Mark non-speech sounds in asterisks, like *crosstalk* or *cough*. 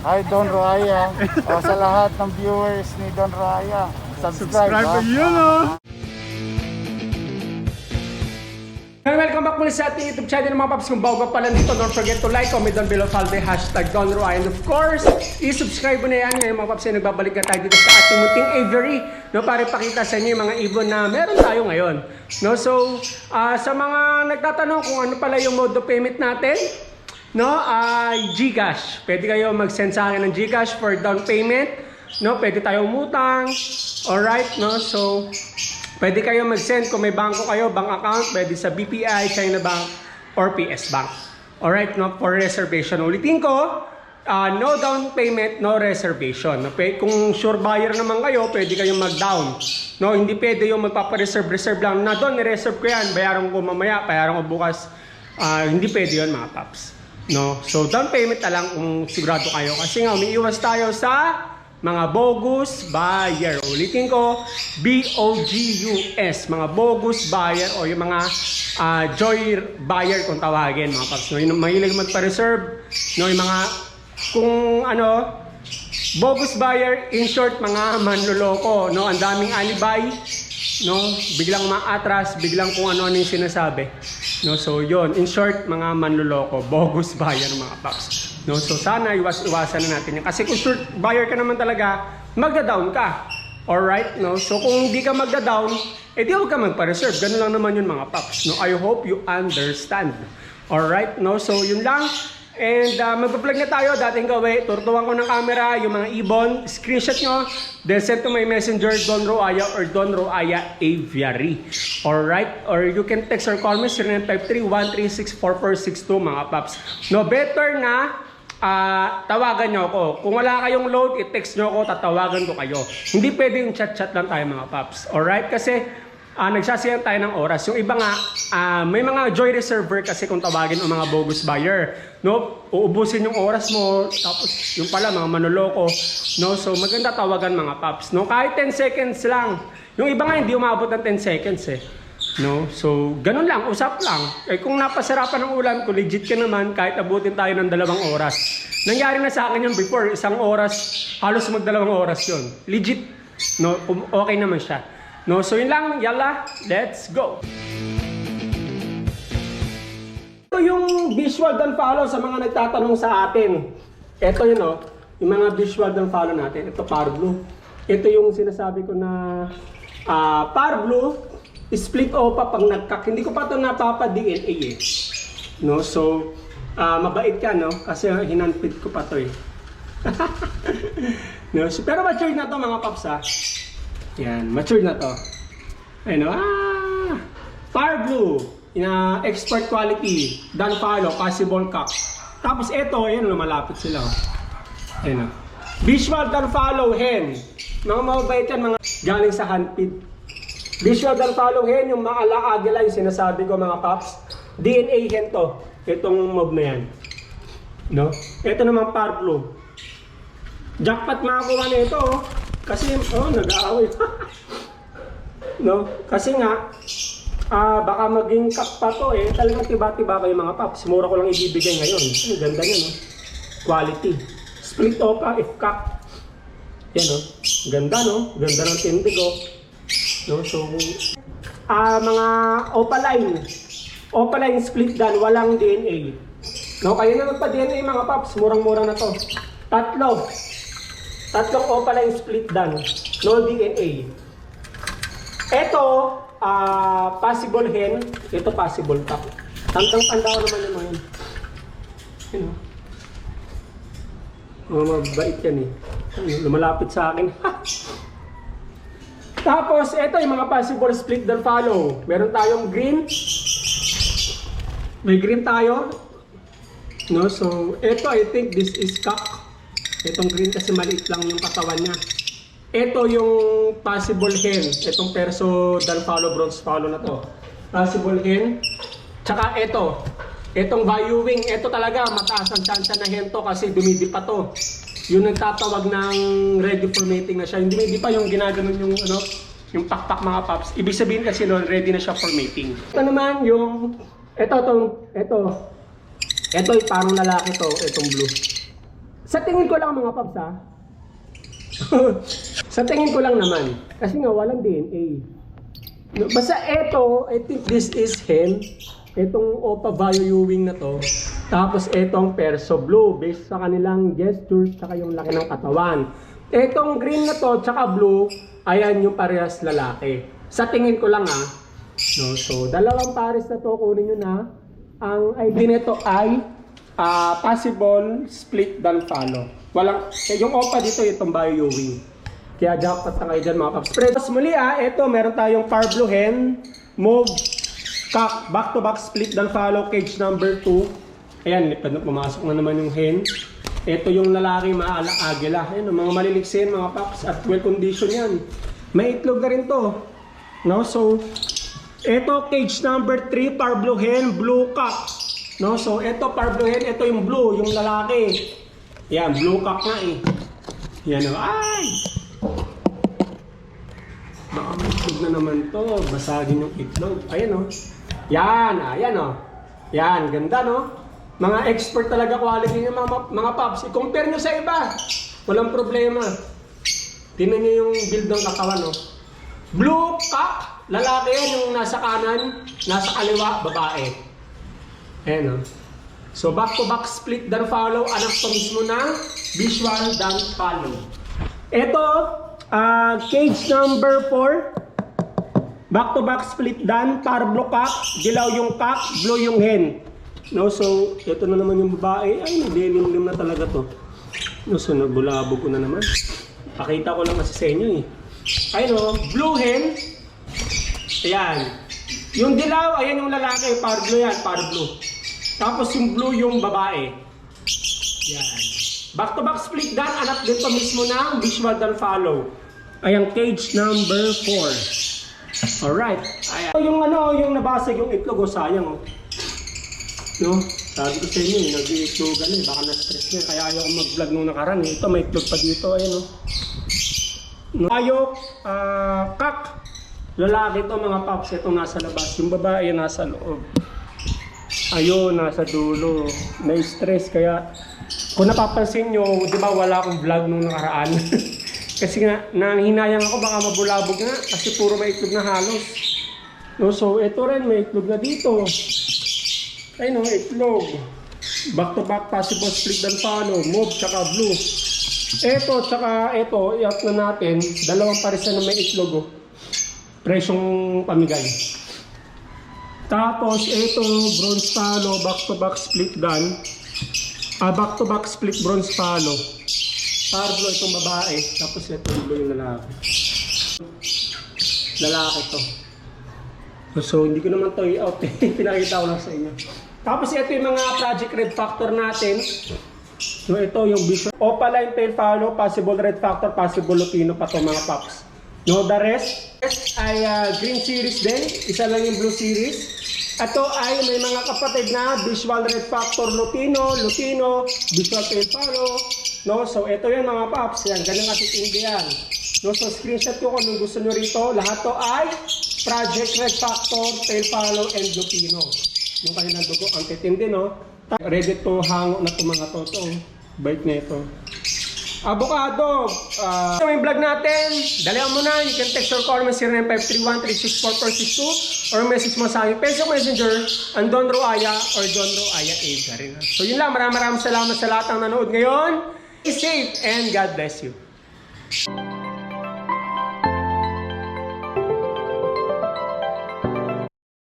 Hi Don Raya. o sa lahat ng viewers ni Don Raya. Subscribe. Subscribe oh. And welcome back muli sa ating YouTube channel mga paps. Kung bago pa lang dito, don't forget to like, comment down below, follow the hashtag Don Roy. And of course, i-subscribe mo na yan. Ngayon mga paps, ay nagbabalik na tayo dito sa ating munting aviary. No, para ipakita sa inyo yung mga ibon na meron tayo ngayon. No, so, ah, sa mga nagtatanong kung ano pala yung mode of payment natin, no, ay Gcash. Pwede kayo mag-send sa akin ng Gcash for down payment. No, pwede tayo umutang. Alright, no, so, Pwede kayo mag-send kung may bangko kayo, bank account, pwede sa BPI, China Bank, or PS Bank. Alright, no, for reservation. Ulitin ko, ah, no down payment, no reservation. No, Kung sure buyer naman kayo, pwede kayong mag-down. No, hindi pwede yung magpapa-reserve-reserve lang. Na doon, ni-reserve ko yan, bayaran ko mamaya, bayaran ko bukas. Ah, hindi pwede yun mga paps. No, so down payment na lang kung sigurado kayo. Kasi nga, umiiwas tayo sa mga bogus buyer. Ulitin ko, B-O-G-U-S. Mga bogus buyer o yung mga ah, joy buyer kung tawagin mga paps. No? Yung mahilig magpa-reserve. No? Yung mga, kung ano, bogus buyer, in short, mga manloloko. No? Ang daming alibay. No? Biglang maatras, biglang kung ano-ano yung sinasabi. No? So, yon In short, mga manloloko, bogus buyer mga paps. No? So, sana iwas-iwasan na natin yan. Kasi kung short buyer ka naman talaga, magda-down ka. Alright, no? So kung hindi ka magda-down, eh di huwag ka magpa-reserve. Ganun lang naman yun mga paps. No? I hope you understand. Alright, no? So yun lang. And uh, magpa-plug na tayo, dating gawin, turutuan ko ng camera, yung mga ibon, screenshot nyo, then send to my messenger, Don Roaya or Don Roaya Aviary. Alright? Or you can text or call me, 0953-136-4462 mga paps. No, better na Ah, tawagan nyo ako. Kung wala kayong load, i-text nyo ako, tatawagan ko kayo. Hindi pwede yung chat-chat lang tayo mga paps. Alright? Kasi ah, nagsasayang tayo ng oras. Yung iba nga, ah, may mga joy reserver kasi kung tawagin ang mga bogus buyer. No? Uubusin yung oras mo, tapos yung pala, mga manoloko. No? So maganda tawagan mga paps. No? Kahit 10 seconds lang. Yung iba nga, hindi umabot ng 10 seconds eh. No? So, ganun lang, usap lang. Eh kung napasarapan ng ulam, kung legit ka naman, kahit abutin tayo ng dalawang oras. Nangyari na sa akin yun before, isang oras, halos magdalawang oras yun. Legit, no? Um- Okay naman siya. No? So, yun lang, yalla, let's go! Ito yung visual dan follow sa mga nagtatanong sa atin. Ito yun, oh, yung mga visual dan follow natin. Ito, Power Blue. Ito yung sinasabi ko na ah Power Blue, split OPA pag nagkak. Hindi ko pa ito napapa-DNA eh. No, so, ah mabait ka, no? Kasi hinanpit ko pa to eh. *laughs* no, so, pero mature na to mga paps ha. Yan, mature na to. Ayun, ah! Fire Blue, ina expert quality, Dan Follow, possible cup. Tapos ito, ayan, lumalapit sila. oh. Ayun, oh. Visual Dan Follow Hen. Mga mababait yan, mga galing sa handpid. Visual Dan Follow Hen, yung mga ala-agila, yung sinasabi ko mga paps. DNA hen to. Itong mob na yan. No? Ito naman Blue. Jackpot makakuha na ito, oh. Kasi, oh, nag-aaway pa. no? Kasi nga, ah baka maging cup pa to eh. Talagang tiba-tiba kayo mga paps. Mura ko lang ibibigay ngayon. Ang ganda niya, no? Quality. Split opa, if cup. Yan, no? Ganda, no? Ganda ng tindig, oh. No? So, ah mga opaline. Opaline split dan, walang DNA. No, kayo na magpa-DNA mga paps. Murang-mura na to. Tatlo. Tatlong opaline split dan. No DNA. Ito, ah possible hen. Ito possible cup. Tandang-tanda ko naman yung mga yun. Yun o. Mga mabait yan eh. Lumalapit sa akin. Tapos, ito yung mga possible split dan follow. Meron tayong green. May green tayo. No, so, ito I think this is cock. Itong green kasi maliit lang yung katawan niya. Ito yung possible hen. Itong perso dan follow, bronze follow na to. Possible hen. Tsaka ito. Itong valuing. Ito talaga mataas ang chance na hen to kasi dumidi pa to. Yung nagtatawag ng ready for mating na siya. Yung dumidi pa yung ginaganon yung ano, yung pakpak mga paps. Ibig sabihin kasi noon ready na siya for mating. Ito naman yung ito tong ito. Ito ay parang lalaki to, itong blue. Sa tingin ko lang mga paps ha. *laughs* sa tingin ko lang naman. Kasi nga walang DNA. No, Basta eto, I think this is hen. Itong Opa valuing na to. Tapos etong Perso Blue based sa kanilang gestures tsaka yung laki ng katawan. Etong green na to tsaka blue, ayan yung parehas lalaki. Sa tingin ko lang ha. No, so dalawang pares na to kunin nyo na. Ang ID nito ay ah, possible split dan follow. Walang, eh, yung OPA dito itong valuing. Kaya jackpot na kayo dyan mga paps. Pero muli ah, ito meron tayong Par Blue Hen, Mauve, Cock, back to back split dan follow, cage number 2. Ayan, pumasok na naman yung hen. Ito yung lalaki maala agila. Ayan, mga maliliksin, mga paps, at well condition yan. May itlog na rin to. No, so, ito cage number 3, Par Blue Hen, Blue Cock. No, so ito Par Blue Hen, ito yung blue, yung lalaki. Yan, blue cock nga eh. Yan o, ay! Baka na naman to. Basagin yung itlog. Ayan o. Yan, ayan o. Yan, ganda no? Mga expert talaga quality ng mga, mga paps. I-compare nyo sa iba. Walang problema. Tingnan nyo yung build ng katawan no? Blue cock, lalaki yan yung nasa kanan, nasa kaliwa, babae. Ayan o. So back to back split dan follow, anak to mismo na visual dan follow. Ito, ah, cage number 4. Back to back split dan, par blue cock, dilaw yung cock, blue yung hen. No, so ito na naman yung babae. Ay, nagdilim-lim na talaga to. No, so nagbulabog ko na naman. Pakita ko lang kasi sa inyo eh. Ayun o, blue hen. Ayan. Yung dilaw, ayan yung lalaki, par blue yan, par blue. Tapos yung blue yung babae. Yan. Back to back split dan, anak dito mismo ng visual dan follow. Ayan, cage number 4. Alright. Ayan. Yung ano, yung nabasag yung itlog, oh, sayang oh. No? Sabi ko sa inyo, eh, nag-iitlogan eh, baka na-stress niya. Kaya ayaw ko mag-vlog nung nakaraan eh. Ito, may itlog pa dito, ayan oh. No? Ayok, ah, kak. Lalaki to mga paps, itong nasa labas. Yung babae nasa loob. Ayun, nasa dulo. Na-stress kaya kung napapansin nyo, di ba wala akong vlog nung nakaraan? *laughs* kasi nga, nanghinayang ako baka mabulabog nga kasi puro may itlog na halos. No, so ito rin, may itlog na dito. Ay no, itlog. Back to back possible split dan follow, move tsaka blue. Ito tsaka ito, i-out na natin, dalawang pares na may itlog oh. Presyong pamigay. Tapos, ito, bronze palo, back-to-back split gun. Ah, back-to-back split bronze palo. Parblo itong babae. Tapos ito, yung lalaki. Lalaki to. So, hindi ko naman to i-out. *laughs* Pinakita ko lang sa inyo. Tapos ito yung mga project red factor natin. So, ito yung visual. Opaline tail follow, possible red factor, possible lupino pa to mga paps. No, the rest ay ah, green series din. Isa lang yung blue series. Ito ay may mga kapatid na visual red factor lutino, lutino, visual tail follow. No, so ito yan mga paps. Yan, ganun katitindi yan. No, so screenshot ko kung gusto nyo rito. Lahat to ay Project Red Factor, Tail Follow, and Lupino. Yung kanilang dugo, ang titindi, no? Ready to hango na to mga to. to. Bait na ito. Avocado, uh, yung vlog natin. Dalihan mo na. You can text or call me 0953136442 or message mo sa aking Facebook Messenger ang Don Roaya or Don Roaya Ega rin. So yun lang. Maraming maraming salamat sa lahat ng nanood ngayon. Stay safe and God bless you.